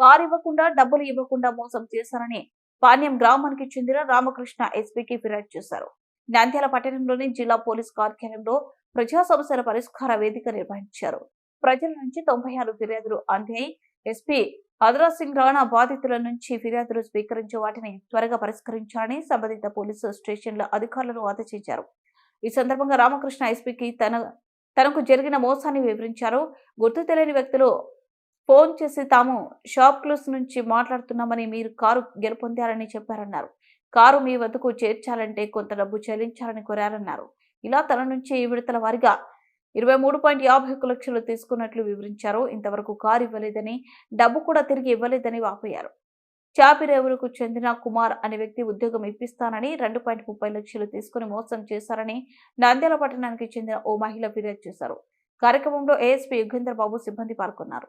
Car ఇవ్వకుండా డబ్బులు ఇవ్వకుండా మోసం చేశారని పాణ్యం గ్రామానికి చెందిన రామకృష్ణ ఎస్పీకి ఫిర్యాదు చేశారు. నంద్యాల పట్టణంలోని జిల్లా పోలీస్ కార్యాలయంలో ప్రజా సమస్యల పరిష్కార వేదిక నిర్వహించారు. ప్రజల నుంచి తొంభై ఆరు ఫిర్యాదులు అందాయి. ఎస్పీ అదరా సింగ్ రాణా బాధితుల నుంచి ఫిర్యాదులు స్వీకరించి వాటిని త్వరగా పరిష్కరించాలని సంబంధిత పోలీసు స్టేషన్ల అధికారులను ఆదేశించారు. ఈ సందర్భంగా రామకృష్ణ ఎస్పీకి తన తనకు జరిగిన మోసాన్ని వివరించారు. గుర్తు తెలియని వ్యక్తులు ఫోన్ చేసి తాము షాప్ క్లూస్ నుంచి మాట్లాడుతున్నామని మీరు కారు గెలుపొందారని చెప్పారన్నారు. కారు మీ వద్దకు చేర్చాలంటే కొంత డబ్బు చెల్లించాలని కోరారన్నారు. ఇలా తన నుంచి విడతల వారిగా ఇరవై మూడు పాయింట్ యాభై ఒక్క లక్షలు తీసుకున్నట్లు వివరించారు. ఇంతవరకు కారు ఇవ్వలేదని డబ్బు కూడా తిరిగి ఇవ్వలేదని వాపోయారు. చాపిరేవులకు చెందిన కుమార్ అనే వ్యక్తి ఉద్యోగం ఇప్పిస్తానని రెండు పాయింట్ ముప్పై లక్షలు తీసుకుని మోసం చేశారని నంద్యాల పట్టణానికి చెందిన ఓ మహిళ ఫిర్యాదు చేశారు. కార్యక్రమంలో ఏఎస్పీ యుగేంద్ర బాబు సిబ్బంది పాల్గొన్నారు.